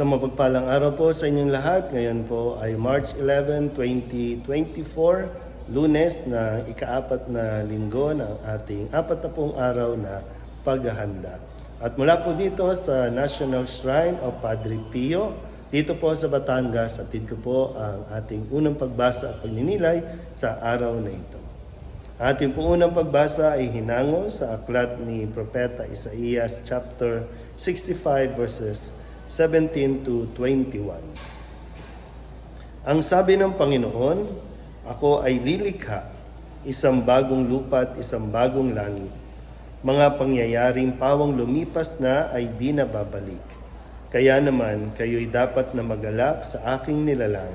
Isang mapagpalang araw po sa inyong lahat. Ngayon po ay March 11, 2024, lunes na ikaapat na linggo ng ating apat na pong araw na paghahanda. At mula po dito sa National Shrine of Padre Pio, dito po sa Batangas, atid ko po ang ating unang pagbasa at pagninilay sa araw na ito. Ating po unang pagbasa ay hinango sa aklat ni Propeta Isaías chapter 65 verses 17 to 21. Ang sabi ng Panginoon, Ako ay lilikha, isang bagong lupa at isang bagong langit. Mga pangyayaring pawang lumipas na ay di na babalik. Kaya naman, kayo'y dapat na magalak sa aking nilalang.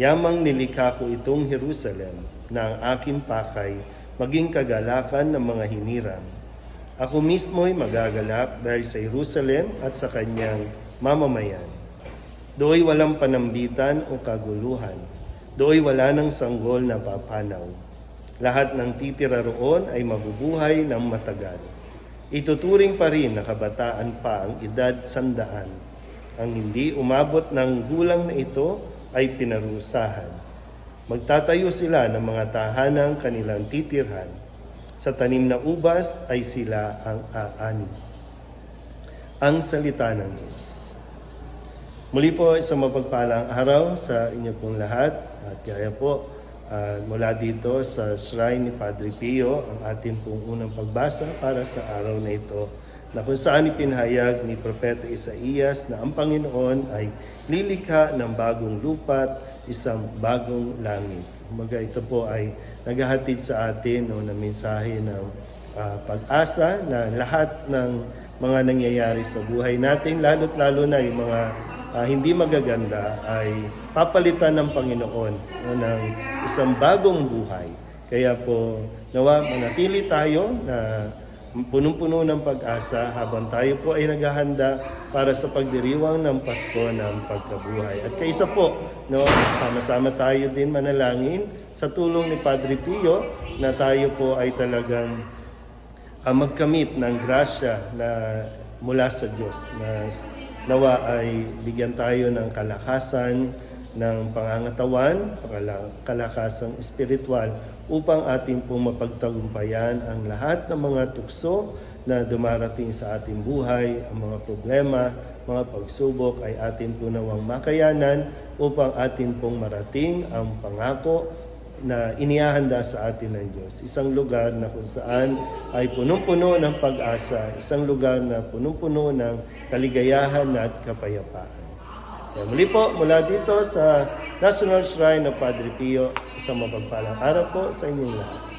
Yamang nilikha ko itong Jerusalem na ang aking pakay maging kagalakan ng mga hinirang. Ako mismo'y magagalak dahil sa Jerusalem at sa kanyang mamamayan. Dooy walang panambitan o kaguluhan. Dooy wala ng sanggol na papanaw. Lahat ng titira roon ay mabubuhay ng matagal. Ituturing pa rin na kabataan pa ang edad sandaan. Ang hindi umabot ng gulang na ito ay pinarusahan. Magtatayo sila ng mga tahanang kanilang titirhan. Sa tanim na ubas ay sila ang aani. Ang salita ng Diyos. Muli po isang mapagpalang araw sa inyo pong lahat at kaya po ah, mula dito sa shrine ni Padre Pio ang ating pong unang pagbasa para sa araw na ito na kung saan ipinahayag ni Propeta Isaías na ang Panginoon ay lilikha ng bagong lupat, isang bagong langit. Umaga ito po ay naghahatid sa atin no, na mensahe ng ah, pag-asa na lahat ng mga nangyayari sa buhay natin, lalo't lalo na yung mga ah, hindi magaganda ay papalitan ng Panginoon no, ng isang bagong buhay. Kaya po, nawa manatili tayo na punong-puno ng pag-asa habang tayo po ay naghahanda para sa pagdiriwang ng Pasko ng pagkabuhay. At kaysa po, no, sama-sama tayo din manalangin sa tulong ni Padre Pio na tayo po ay talagang ang magkamit ng grasya na mula sa Diyos na nawa ay bigyan tayo ng kalakasan ng pangangatawan, kalakasang espiritual upang ating pong mapagtagumpayan ang lahat ng mga tukso na dumarating sa ating buhay, ang mga problema, mga pagsubok ay atin po nawang makayanan upang atin pong marating ang pangako na inihahanda sa atin ng Diyos. Isang lugar na kung saan ay punong-puno ng pag-asa, isang lugar na punong-puno ng kaligayahan at kapayapaan. Kaya muli po, mula dito sa National Shrine of Padre Pio, isang mapagpalang araw po sa inyong lahat.